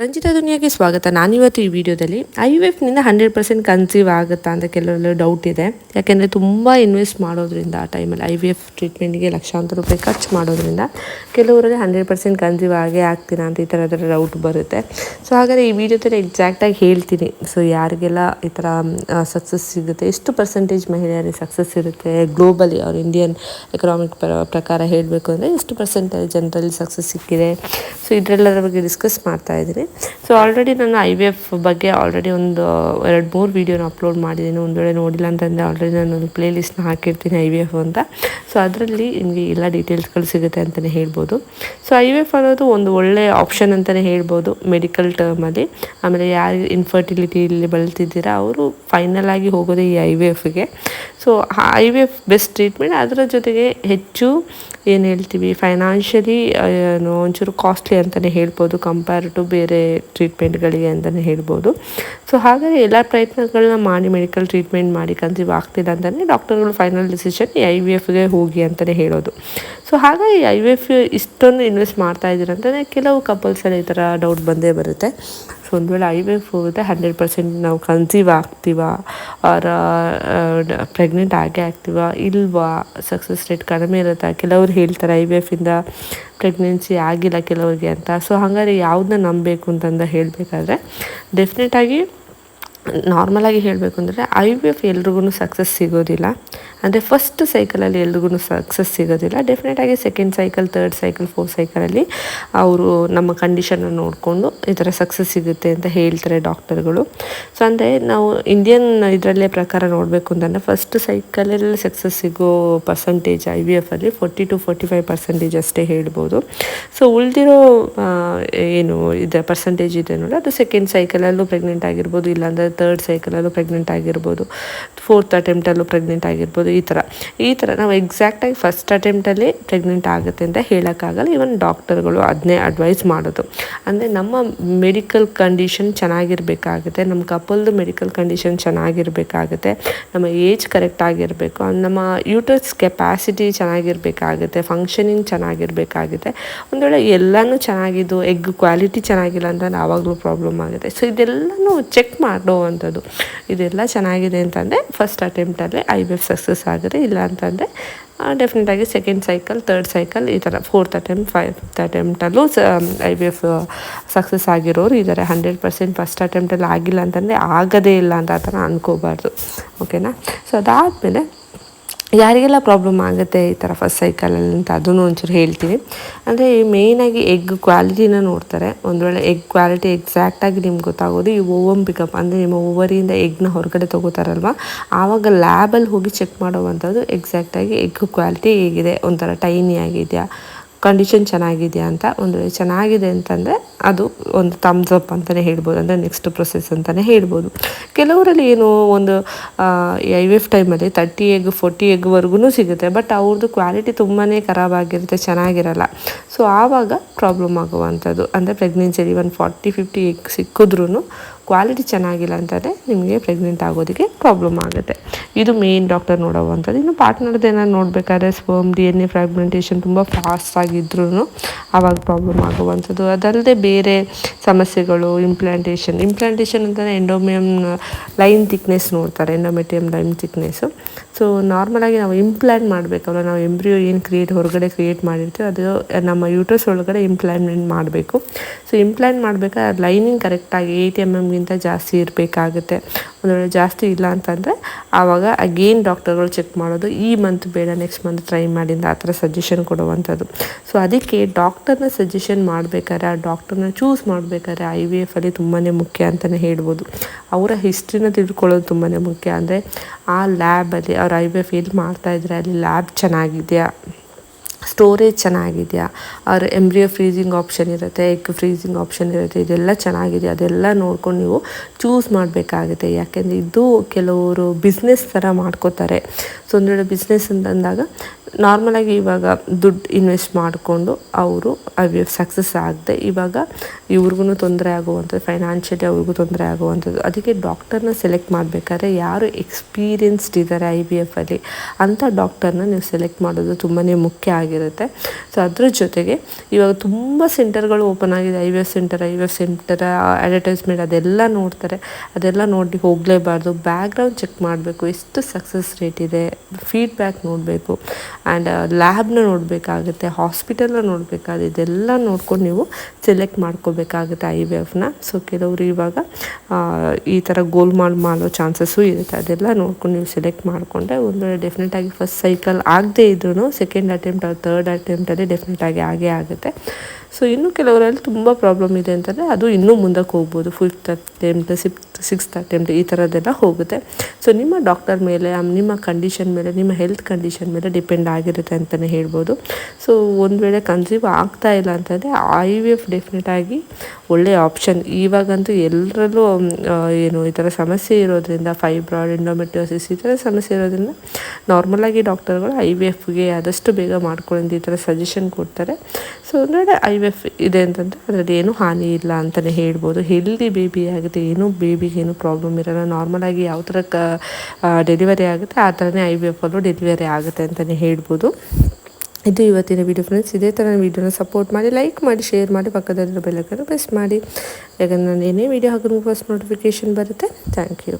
ರಂಜಿತಾ ದುನಿಯಾಗೆ ಸ್ವಾಗತ. ನಾನಿವತ್ತು ಈ ವಿಡಿಯೋದಲ್ಲಿ ಐ ವಿ ಎಫ್ನಿಂದ ಹಂಡ್ರೆಡ್ ಪರ್ಸೆಂಟ್ ಕನ್ಸೀವ್ ಆಗುತ್ತಾ ಅಂತ ಕೆಲವೆಲ್ಲ ಡೌಟ್ ಇದೆ. ಯಾಕೆಂದರೆ ತುಂಬ ಇನ್ವೆಸ್ಟ್ ಮಾಡೋದ್ರಿಂದ ಆ ಟೈಮಲ್ಲಿ ಐ ವಿ ಎಫ್ ಟ್ರೀಟ್ಮೆಂಟ್ಗೆ ಲಕ್ಷಾಂತರ ರೂಪಾಯಿ ಖರ್ಚು ಮಾಡೋದ್ರಿಂದ ಕೆಲವರಲ್ಲಿ ಹಂಡ್ರೆಡ್ ಪರ್ಸೆಂಟ್ ಕನ್ಸೀವ್ ಆಗೇ ಆಗ್ತೀನ ಅಂತ ಈ ಥರದ ಡೌಟ್ ಬರುತ್ತೆ. ಸೊ ಹಾಗಾದರೆ ಈ ವಿಡಿಯೋದಲ್ಲಿ ಎಕ್ಸಾಕ್ಟಾಗಿ ಹೇಳ್ತೀನಿ. ಸೊ ಯಾರಿಗೆಲ್ಲ ಈ ಥರ ಸಕ್ಸಸ್ ಸಿಗುತ್ತೆ, ಎಷ್ಟು ಪರ್ಸೆಂಟೇಜ್ ಮಹಿಳೆಯರಿಗೆ ಸಕ್ಸಸ್ ಇರುತ್ತೆ ಗ್ಲೋಬಲಿ ಅವ್ರ ಇಂಡಿಯನ್ ಎಕನಾಮಿಕ್ ಪ್ರಕಾರ ಹೇಳಬೇಕು ಅಂದರೆ ಎಷ್ಟು ಪರ್ಸೆಂಟೇಜ್ ಜನರಲ್ಲಿ ಸಕ್ಸಸ್ ಸಿಕ್ಕಿದೆ. ಸೊ ಇದರೆಲ್ಲರ ಬಗ್ಗೆ ಡಿಸ್ಕಸ್ ಮಾಡ್ತಾ ಇದ್ದೀನಿ. ಸೊ ಆಲ್ರೆಡಿ ನಾನು ಐ ವಿ ಎಫ್ ಬಗ್ಗೆ ಆಲ್ರೆಡಿ ಒಂದು, ಎರಡು, ಮೂರು ವೀಡಿಯೋನ ಅಪ್ಲೋಡ್ ಮಾಡಿದ್ದೀನಿ. ಒಂದು ವೇಳೆ ನೋಡಿಲ್ಲ ಅಂತಂದರೆ ಆಲ್ರೆಡಿ ನಾನು ಒಂದು ಪ್ಲೇ ಲಿಸ್ಟ್ನ ಹಾಕಿರ್ತೀನಿ ಐ ವಿ ಎಫ್ ಅಂತ. ಸೊ ಅದರಲ್ಲಿ ನಿಮಗೆ ಎಲ್ಲ ಡೀಟೇಲ್ಸ್ಗಳು ಸಿಗುತ್ತೆ ಅಂತಲೇ ಹೇಳ್ಬೋದು. ಸೊ ಐ ವಿ ಎಫ್ ಅನ್ನೋದು ಒಂದು ಒಳ್ಳೆಯ ಆಪ್ಷನ್ ಅಂತಲೇ ಹೇಳ್ಬೋದು ಮೆಡಿಕಲ್ ಟರ್ಮಲ್ಲಿ ಆಮೇಲೆ ಯಾರು ಇನ್ಫರ್ಟಿಲಿಟಿಯಲ್ಲಿ ಬಳಲ್ತಿದ್ದೀರಾ, ಅವರು ಫೈನಲ್ ಆಗಿ ಹೋಗೋದು ಈ I V ಎಫ್ಗೆ so I V F best treatment ಅದರ ಜೊತೆಗೆ ಹೆಚ್ಚು ಏನು ಹೇಳ್ತೀವಿ ಫೈನಾನ್ಷಿಯಲಿ ಏನು ಒಂಚೂರು ಕಾಸ್ಟ್ಲಿ ಅಂತಲೇ ಹೇಳ್ಬೋದು ಕಂಪೇರ್ ಟು ಬೇರೆ ಟ್ರೀಟ್ಮೆಂಟ್ಗಳಿಗೆ ಅಂತಲೇ ಹೇಳ್ಬೋದು. ಸೊ ಹಾಗಾಗಿ ಎಲ್ಲ ಪ್ರಯತ್ನಗಳನ್ನ ಮಾಡಿ ಮೆಡಿಕಲ್ ಟ್ರೀಟ್ಮೆಂಟ್ ಮಾಡಿ ಕನ್ಸೀವ್ ಆಗ್ತಿಲ್ಲ ಅಂತಲೇ ಡಾಕ್ಟರ್ಗಳು ಫೈನಲ್ ಡಿಸಿಷನ್ ಐ ವಿ ಎಫ್ಗೆ ಹೋಗಿ ಅಂತಲೇ ಹೇಳೋದು. ಸೊ ಹಾಗಾಗಿ ಐ ವಿ ಎಫ್ ಇಷ್ಟೊಂದು ಇನ್ವೆಸ್ಟ್ ಮಾಡ್ತಾ ಇದ್ದೀರ ಕೆಲವು ಕಪಲ್ಸಲ್ಲಿ ಈ ಥರ ಡೌಟ್ ಬಂದೇ ಬರುತ್ತೆ. ಸೊ ಒಂದು ವೇಳೆ ಐ ವಿ ಎಫ್ ಹೋಗುತ್ತೆ ಹಂಡ್ರೆಡ್ ಪರ್ಸೆಂಟ್ ನಾವು ಕನ್ಸೀವ್ ಆಗ್ತೀವ ಅವರ ಪ್ರೆಗ್ನೆಂಟ್ ಆಗೇ ಆಗ್ತೀವ, ಇಲ್ವಾ ಸಕ್ಸಸ್ ರೇಟ್ ಕಡಿಮೆ ಇರುತ್ತಾ? ಕೆಲವ್ರು ಹೇಳ್ತಾರೆ ಐ ವಿ ಎಫಿಂದ ಪ್ರೆಗ್ನೆನ್ಸಿ ಆಗಿಲ್ಲ ಕೆಲವರಿಗೆ ಅಂತ. ಸೊ ಹಾಗಾದ್ರೆ ಯಾವುದನ್ನ ನಂಬಬೇಕು ಅಂತಂದ ಹೇಳಬೇಕಾದ್ರೆ ಡೆಫಿನೆಟಾಗಿ ನಾರ್ಮಲಾಗಿ ಹೇಳಬೇಕು ಅಂದರೆ ಐ ವಿ ಎಫ್ ಎಲ್ರಿಗೂ ಸಕ್ಸಸ್ ಸಿಗೋದಿಲ್ಲ. ಅಂದರೆ ಫಸ್ಟ್ ಸೈಕಲಲ್ಲಿ ಎಲ್ರಿಗೂ ಸಕ್ಸಸ್ ಸಿಗೋದಿಲ್ಲ. ಡೆಫಿನೆಟಾಗಿ second cycle third cycle fourth ಸೈಕಲಲ್ಲಿ ಅವರು ನಮ್ಮ ಕಂಡೀಷನ್ನ ನೋಡಿಕೊಂಡು ಈ ಥರ ಸಕ್ಸಸ್ ಸಿಗುತ್ತೆ ಅಂತ ಹೇಳ್ತಾರೆ ಡಾಕ್ಟರ್ಗಳು ಸೊ ಅಂದರೆ ನಾವು ಇಂಡಿಯನ್ ಇದರಲ್ಲೇ ಪ್ರಕಾರ ನೋಡಬೇಕು ಅಂತಂದರೆ ಫಸ್ಟ್ ಸೈಕಲಲ್ಲಿ ಸಕ್ಸಸ್ ಸಿಗೋ percentage I V ಎಫಲ್ಲಿ forty to forty five percentage ಅಷ್ಟೇ ಹೇಳ್ಬೋದು. ಸೊ ಉಳಿದಿರೋ ಏನು, ಇದೆ ಪರ್ಸೆಂಟೇಜ್ ಇದೆ ನೋಡಿ, ಅದು ಸೆಕೆಂಡ್ ಸೈಕಲಲ್ಲೂ ಪ್ರೆಗ್ನೆಂಟ್ ಆಗಿರ್ಬೋದು, ಇಲ್ಲಾಂದರೆ ತರ್ಡ್ ಸೈಕಲಲ್ಲೂ ಪ್ರೆಗ್ನೆಂಟ್ ಆಗಿರ್ಬೋದು ಫೋರ್ತ್ ಅಟೆಂಪ್ಟಲ್ಲೂ ಪ್ರೆಗ್ನೆಂಟ್ ಆಗಿರ್ಬೋದು, ಈ ಥರ. ಈ ಥರ ನಾವು ಎಕ್ಸಾಕ್ಟಾಗಿ ಫಸ್ಟ್ ಅಟೆಂಪ್ಟಲ್ಲಿ ಪ್ರೆಗ್ನೆಂಟ್ ಆಗುತ್ತೆ ಅಂತ ಹೇಳೋಕ್ಕಾಗಲ್ಲ ಈವನ್ ಡಾಕ್ಟರ್ಗಳು ಅದನ್ನೇ ಅಡ್ವೈಸ್ ಮಾಡೋದು. ಅಂದರೆ ನಮ್ಮ ಮೆಡಿಕಲ್ ಕಂಡೀಷನ್ ಚೆನ್ನಾಗಿರಬೇಕಾಗುತ್ತೆ, ನಮ್ಮ ಕಪಲ್ದು ಮೆಡಿಕಲ್ ಕಂಡೀಷನ್ ಚೆನ್ನಾಗಿರಬೇಕಾಗುತ್ತೆ, ನಮ್ಮ ಏಜ್ ಕರೆಕ್ಟ್ ಆಗಿರಬೇಕು ನಮ್ಮ ಯೂಟರ್ಸ್ ಕೆಪಾಸಿಟಿ ಚೆನ್ನಾಗಿರಬೇಕಾಗುತ್ತೆ ಫಂಕ್ಷನಿಂಗ್ ಚೆನ್ನಾಗಿರಬೇಕಾಗುತ್ತೆ. ಒಂದು ವೇಳೆ ಎಲ್ಲನೂ ಚೆನ್ನಾಗಿದ್ದು ಎಗ್ ಕ್ವಾಲಿಟಿ ಚೆನ್ನಾಗಿಲ್ಲ ಅಂತ ಆವಾಗಲೂ ಪ್ರಾಬ್ಲಮ್ ಆಗುತ್ತೆ. ಸೊ ಇದೆಲ್ಲನೂ ಚೆಕ್ ಮಾಡುವಂಥದ್ದು ಇದೆಲ್ಲ ಚೆನ್ನಾಗಿದೆ ಅಂತಂದರೆ ಫಸ್ಟ್ ಅಟೆಂಪ್ಟಲ್ಲೇ ಐ ಬಿ ಎಫ್ ಸಕ್ಸಸ್ ಆಗಿದೆ. ಇಲ್ಲ ಅಂತಂದರೆ ಡೆಫಿನೆಟಾಗಿ ಸೆಕೆಂಡ್ ಸೈಕಲ್ ತರ್ಡ್ ಸೈಕಲ್ ಈ ಥರ ಫೋರ್ತ್ ಅಟೆಂಪ್ಟ್ ಫೈವ್ತ್ ಅಟೆಂಪ್ಟಲ್ಲೂ ಸ ಐ ಬಿ ಎಫ್ ಸಕ್ಸಸ್ ಆಗಿರೋರು ಇದ್ದಾರೆ ಹಂಡ್ರೆಡ್ ಪರ್ಸೆಂಟ್ ಫಸ್ಟ್ ಅಟೆಂಪ್ಟಲ್ಲಿ ಆಗಿಲ್ಲ ಅಂತಂದರೆ ಆಗದೇ ಇಲ್ಲ ಅಂತ ಆ ಥರ ಅಂದ್ಕೋಬಾರ್ದು ಓಕೆನಾ ಸೊ ಅದಾದಮೇಲೆ ಯಾರಿಗೆಲ್ಲ ಪ್ರಾಬ್ಲಮ್ ಆಗುತ್ತೆ ಈ ಥರ ಫಸ್ಟ್ ಸೈಕಲಲ್ಲಿ ಅಂತ ಅದನ್ನು ಒಂಚೂರು ಹೇಳ್ತೀವಿ ಅಂದರೆ ಮೇಯ್ನಾಗಿ ಎಗ್ ಕ್ವಾಲಿಟಿನ ನೋಡ್ತಾರೆ. ಒಂದು ವೇಳೆ ಎಗ್ ಕ್ವಾಲಿಟಿ ಎಕ್ಸಾಕ್ಟಾಗಿ ನಿಮ್ಗೆ ಗೊತ್ತಾಗೋದು ಈ ಓವಮ್ ಪಿಕಪ್ ಅಂದರೆ ನಿಮ್ಮ ಓವರಿಯಿಂದ ಎಗ್ನ ಹೊರಗಡೆ ತೊಗೋತಾರಲ್ವ? ಆವಾಗ ಲ್ಯಾಬಲ್ಲಿ ಹೋಗಿ ಚೆಕ್ ಮಾಡುವಂಥದ್ದು ಎಕ್ಸಾಕ್ಟಾಗಿ ಎಗ್ ಕ್ವಾಲಿಟಿ ಹೇಗಿದೆ? ಒಂಥರ ಟೈನಿ ಆಗಿದೆಯಾ? ಕಂಡೀಷನ್ ಚೆನ್ನಾಗಿದೆಯಾ ಅಂತ ಒಂದು ಚೆನ್ನಾಗಿದೆ ಅಂತಂದರೆ ಅದು ಒಂದು ಥಮ್ಸ್ ಅಪ್ ಅಂತಲೇ ಹೇಳ್ಬೋದು, ಅಂದರೆ ನೆಕ್ಸ್ಟ್ ಪ್ರೊಸೆಸ್ ಅಂತಲೇ ಹೇಳ್ಬೋದು. ಕೆಲವರಲ್ಲಿ ಏನು ಒಂದು ಐ ಎಫ್ ಟೈಮಲ್ಲಿ ತರ್ಟಿ ಎಗ್ ಫೋರ್ಟಿ ಎಗ್ವರೆಗೂ ಸಿಗುತ್ತೆ ಬಟ್ ಅವ್ರದ್ದು ಕ್ವಾಲಿಟಿ ತುಂಬಾ ಖರಾಬಾಗಿರುತ್ತೆ ಚೆನ್ನಾಗಿರಲ್ಲ. ಸೊ ಆವಾಗ ಪ್ರಾಬ್ಲಮ್ ಆಗುವಂಥದ್ದು. ಅಂದರೆ ಪ್ರೆಗ್ನೆನ್ಸಿಯಲ್ಲಿ ಒಂದು ಫಾರ್ಟಿ ಫಿಫ್ಟಿ ಎಗ್ ಸಿಕ್ಕಿದ್ರೂ ಕ್ವಾಲಿಟಿ ಚೆನ್ನಾಗಿಲ್ಲ ಅಂತಂದರೆ ನಿಮಗೆ ಪ್ರೆಗ್ನೆಂಟ್ ಆಗೋದಕ್ಕೆ ಪ್ರಾಬ್ಲಮ್ ಆಗುತ್ತೆ. ಇದು ಮೇನ್ ಡಾಕ್ಟರ್ ನೋಡೋವಂಥದ್ದು. ಇನ್ನು ಪಾರ್ಟ್ನರ್ದು ಏನಾದ್ರು ನೋಡಬೇಕಾದ್ರೆ sperm D N A fragmentation ತುಂಬ ಫಾಸ್ಟ್ ಆಗಿದ್ರೂ ಆವಾಗ ಪ್ರಾಬ್ಲಮ್ ಆಗುವಂಥದ್ದು. ಅದಲ್ಲದೆ ಬೇರೆ ಸಮಸ್ಯೆಗಳು ಇಂಪ್ಲಾಂಟೇಷನ್ ಇಂಪ್ಲಾಂಟೇಷನ್ ಅಂತಂದರೆ ಎಂಡೋಮಿಯಂ ಲೈನ್ ಥಿಕ್ನೆಸ್ ನೋಡ್ತಾರೆ ಎಂಡೋಮೆಟಿಯಮ್ ಲೈನ್ ಥಿಕ್ನೆಸ್ಸು ಸೊ ನಾರ್ಮಲಾಗಿ ನಾವು ಇಂಪ್ಲಾಂಟ್ ಮಾಡಬೇಕಲ್ಲ ನಾವು ಎಂಬ್ರಿಯೋ ಏನು ಕ್ರಿಯೇಟ್ ಹೊರಗಡೆ ಕ್ರಿಯೇಟ್ ಮಾಡಿರ್ತೀವಿ, ಅದು ನಮ್ಮ ಯೂಟ್ರಸ್ ಒಳಗಡೆ ಇಂಪ್ಲಾಂಟ್ಮೆಂಟ್ ಮಾಡಬೇಕು. ಸೊ ಇಂಪ್ಲಾಂಟ್ ಮಾಡಬೇಕಾದ್ರೆ ಲೈನಿಂಗ್ ಕರೆಕ್ಟಾಗಿ ಏಯ್ಟ್ ಎಂ ಎಮ್ಗಿಂತ ಜಾಸ್ತಿ ಇರಬೇಕಾಗುತ್ತೆ. ಒಂದು ವೇಳೆ ಜಾಸ್ತಿ ಇಲ್ಲ ಅಂತಂದರೆ, ಆವಾಗ ಅಗೇನ್ ಡಾಕ್ಟರ್ಗಳು ಚೆಕ್ ಮಾಡೋದು. ಈ ಮಂತ್ ಬೇಡ ನೆಕ್ಸ್ಟ್ ಮಂತ್ ಟ್ರೈ ಮಾಡಿಂದ ಆ ಥರ ಸಜೆಷನ್ ಕೊಡುವಂಥದ್ದು. ಸೊ ಅದಕ್ಕೆ ಡಾಕ್ಟರ್ನ ಸಜೆಷನ್ ಮಾಡಬೇಕಾದ್ರೆ, ಆ ಡಾಕ್ಟರ್ನ ಚೂಸ್ ಮಾಡಬೇಕಾದ್ರೆ ಐ ವಿ ಎಫಲ್ಲಿ ತುಂಬಾ ಮುಖ್ಯ ಅಂತಲೇ ಹೇಳ್ಬೋದು. ಅವರ ಹಿಸ್ಟ್ರಿನ ತಿಳ್ಕೊಳ್ಳೋದು ತುಂಬಾ ಮುಖ್ಯ. ಅಂದರೆ, ಆ ಲ್ಯಾಬಲ್ಲಿ ಅವ್ರು ಐ ಎಲ್ಲಿ ಮಾಡ್ತಾಯಿದ್ರೆ ಅಲ್ಲಿ ಲ್ಯಾಬ್ ಚೆನ್ನಾಗಿದೆಯಾ? ಸ್ಟೋರೇಜ್ ಚೆನ್ನಾಗಿದೆಯಾ? ಅವ್ರ ಎಂಬ್ರಿಯೋ ಫ್ರೀಸಿಂಗ್ ಆಪ್ಷನ್ ಇರುತ್ತೆ ಎಗ್ ಫ್ರೀಸಿಂಗ್ ಆಪ್ಷನ್ ಇರುತ್ತೆ, ಇದೆಲ್ಲ ಚೆನ್ನಾಗಿದೆ ಅದೆಲ್ಲ ನೋಡ್ಕೊಂಡು ನೀವು ಚೂಸ್ ಮಾಡಬೇಕಾಗುತ್ತೆ. ಯಾಕೆಂದರೆ ಇದು ಕೆಲವರು ಬಿಸ್ನೆಸ್ ಥರ ಮಾಡ್ಕೋತಾರೆ. ಸೊ ಒಂದು ಬಿಸ್ನೆಸ್ ಅಂತಂದಾಗ ನಾರ್ಮಲಾಗಿ ಇವಾಗ ದುಡ್ಡು ಇನ್ವೆಸ್ಟ್ ಮಾಡಿಕೊಂಡು ಅವರು ಐ ವಿ ಎಫ್ ಸಕ್ಸಸ್ ಆಗದೆ ಇವಾಗ ಇವ್ರಿಗೂ ತೊಂದರೆ ಆಗುವಂಥದ್ದು ಫೈನಾನ್ಷಿಯಲಿ ಅವ್ರಿಗೂ ತೊಂದರೆ ಆಗುವಂಥದ್ದು, ಅದಕ್ಕೆ ಡಾಕ್ಟರ್ನ ಸೆಲೆಕ್ಟ್ ಮಾಡಬೇಕಾದ್ರೆ ಯಾರು ಎಕ್ಸ್ಪೀರಿಯನ್ಸ್ಡ್ ಇದ್ದಾರೆ ಐ ವಿ ಎಫಲ್ಲಿ ಅಂಥ ಡಾಕ್ಟರ್ನ ನೀವು ಸೆಲೆಕ್ಟ್ ಮಾಡೋದು ತುಂಬಾ ಮುಖ್ಯ ಆಗಿರುತ್ತೆ. ಸೊ ಅದ್ರ ಜೊತೆಗೆ ಇವಾಗ ತುಂಬ ಸೆಂಟರ್ಗಳು ಓಪನ್ ಆಗಿದೆ I V F centre I V F centre advertisement ಅದೆಲ್ಲ ನೋಡ್ತಾರೆ. ಅದೆಲ್ಲ ನೋಡಿ ಹೋಗಲೇಬಾರ್ದು. ಬ್ಯಾಕ್ಗ್ರೌಂಡ್ ಚೆಕ್ ಮಾಡಬೇಕು. ಎಷ್ಟು ಸಕ್ಸಸ್ ರೇಟ್ ಇದೆ? ಫೀಡ್ಬ್ಯಾಕ್ ನೋಡಬೇಕು. ಆ್ಯಂಡ್ ಲ್ಯಾಬ್ನ ನೋಡಬೇಕಾಗುತ್ತೆ ಹಾಸ್ಪಿಟಲ್ನ ನೋಡಬೇಕಾಗುತ್ತೆ ಇದೆಲ್ಲ ನೋಡ್ಕೊಂಡು ನೀವು ಸೆಲೆಕ್ಟ್ ಮಾಡ್ಕೋಬೇಕಾಗುತ್ತೆ ಐ ವಿ ಎಫ್ನ ಸೊ ಕೆಲವರು ಇವಾಗ ಈ ಥರ ಗೋಲ್ ಮಾಡಿ ಮಾಡೋ ಚಾನ್ಸಸ್ಸು ಇರುತ್ತೆ. ಅದೆಲ್ಲ ನೋಡ್ಕೊಂಡು ನೀವು ಸೆಲೆಕ್ಟ್ ಮಾಡಿಕೊಂಡ್ರೆ ಒಂದು ವೇಳೆ ಡೆಫಿನೆಟಾಗಿ ಫಸ್ಟ್ ಸೈಕಲ್ ಆಗದೇ ಇದ್ರೂ ಸೆಕೆಂಡ್ ಅಟೆಂಪ್ಟ್ ಥರ್ಡ್ ಅಟೆಂಪ್ಟಲ್ಲಿ ಡೆಫಿನೆಟಾಗಿ ಆಗೇ ಆಗುತ್ತೆ. ಸೊ ಇನ್ನು ಕೆಲವರಲ್ಲಿ ತುಂಬ ಪ್ರಾಬ್ಲಮ್ ಇದೆ ಅಂತಂದರೆ ಅದು ಇನ್ನೂ ಮುಂದಕ್ಕೆ ಹೋಗ್ಬೋದು. Fifth attempt sixth sixth attempt ಈ ಥರದ್ದೆಲ್ಲ ಹೋಗುತ್ತೆ. ಸೊ ನಿಮ್ಮ ಡಾಕ್ಟರ್ ಮೇಲೆ ನಿಮ್ಮ ಕಂಡೀಷನ್ ಮೇಲೆ, ನಿಮ್ಮ ಹೆಲ್ತ್ ಕಂಡೀಷನ್ ಮೇಲೆ ಡಿಪೆಂಡ್ ಆಗಿರುತ್ತೆ ಅಂತಲೇ ಹೇಳ್ಬೋದು. ಸೊ ಒಂದು ವೇಳೆ ಕನ್ಸೀವ್ ಆಗ್ತಾ ಇಲ್ಲ ಅಂತಂದರೆ ಐ ವಿ ಎಫ್ ಡೆಫಿನೆಟಾಗಿ ಒಳ್ಳೆಯ ಆಪ್ಷನ್ ಇವಾಗಂತೂ ಎಲ್ಲರಲ್ಲೂ ಏನು, ಈ ಥರ ಸಮಸ್ಯೆ ಇರೋದ್ರಿಂದ ಫೈಬ್ರಾಯ್ಡ್ ಎಂಡೋಮೆಟ್ರಿಯೋಸಿಸ್ ಈ ಥರ ಸಮಸ್ಯೆ ಇರೋದ್ರಿಂದ ನಾರ್ಮಲಾಗಿ ಡಾಕ್ಟರ್ಗಳು ಐ ವಿ ಎಫ್ಗೆ ಆದಷ್ಟು ಬೇಗ ಮಾಡ್ಕೊಳ್ಳಿ ಈ ಥರ ಸಜೆಷನ್ ಕೊಡ್ತಾರೆ. ಸೊ ಒಂದು ಐ ವಿ ಎಫ್ ಇದೆ ಅಂತಂದರೆ ಅದರಲ್ಲಿ ಏನೂ ಹಾನಿ ಇಲ್ಲ ಅಂತಲೇ ಹೇಳ್ಬೋದು. ಹೆಲ್ದಿ ಬೇಬಿ ಆಗುತ್ತೆ, ಏನೂ ಬೇಬಿಗೆ ಏನೂ ಪ್ರಾಬ್ಲಮ್ ಇರೋಲ್ಲ. ನಾರ್ಮಲಾಗಿ ಯಾವ ಥರ ಕ ಡೆಲಿವರಿ ಆಗುತ್ತೆ, ಆ ಥರನೇ ಐ ವಿ ಎಫಲ್ಲೂ ಡೆಲಿವರಿ ಆಗುತ್ತೆ ಅಂತಲೇ ಹೇಳ್ಬೋದು. ಇದು ಇವತ್ತಿನ ವಿಡಿಯೋ ಫ್ರೆಂಡ್ಸ್ ಇದೇ ಥರ ವೀಡಿಯೋನ ಸಪೋರ್ಟ್ ಮಾಡಿ ಲೈಕ್ ಮಾಡಿ ಶೇರ್ ಮಾಡಿ, ಪಕ್ಕದಲ್ಲಿರೋ ಬೆಲ್ಲಕ್ಕನ್ನು ಪ್ರೆಸ್ ಮಾಡಿ. ಯಾಕಂದ್ರೆ ನಾನು ಏನೇ ವಿಡಿಯೋ ಹಾಕಿದ್ರು ಫಸ್ಟ್ ನೋಟಿಫಿಕೇಷನ್ ಬರುತ್ತೆ. Thank you